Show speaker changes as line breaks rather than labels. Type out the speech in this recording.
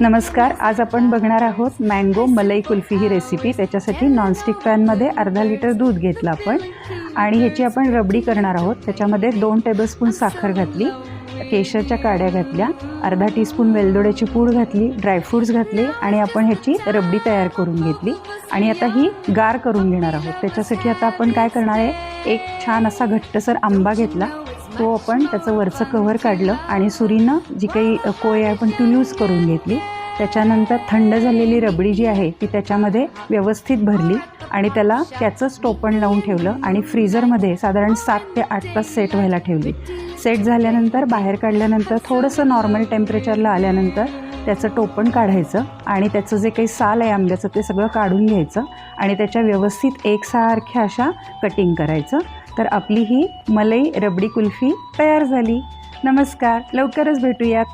नमस्कार आज आपण बघणार आहोत मँगो मलाई कुल्फी ही रेसिपी त्याच्यासाठी नॉनस्टिक पॅनमध्ये अर्धा लिटर दूध घेतलं आपण. आणि ह्याची आपण रबडी करणार आहोत. त्याच्यामध्ये दोन टेबलस्पून साखर घातली केशरच्या काड्या घातल्या अर्धा टीस्पून वेलदोड्याची पूड घातली ड्रायफ्रूट्स घातले आणि आपण ह्याची रबडी तयार करून घेतली. आणि आता ही गार करून घेणार आहोत. त्याच्यासाठी आता आपण काय करणार आहे? एक छान असा घट्टसर आंबा घेतला. तो आपण त्याचं वरचं कव्हर काढलं आणि सुरीनं जी काही कोय आहे आपण ती यूज करून घेतली. त्याच्यानंतर थंड झालेली रबडी जी आहे ती त्याच्यामध्ये व्यवस्थित भरली आणि त्याला त्याचंच टोपण लावून ठेवलं आणि फ्रीझरमध्ये साधारण सात ते आठ तास सेट व्हायला ठेवली. सेट झाल्यानंतर बाहेर काढल्यानंतर थोडंसं नॉर्मल टेम्परेचरला आल्यानंतर त्याचं टोपण काढायचं आणि त्याचं जे काही साल आहे आंब्याचं ते सगळं काढून घ्यायचं आणि त्याच्या व्यवस्थित एकसारख्या अशा कटिंग करायचं. तर आपली ही मलई रबडी कुल्फी तयार झाली. नमस्कार लवकरच भेटूयात.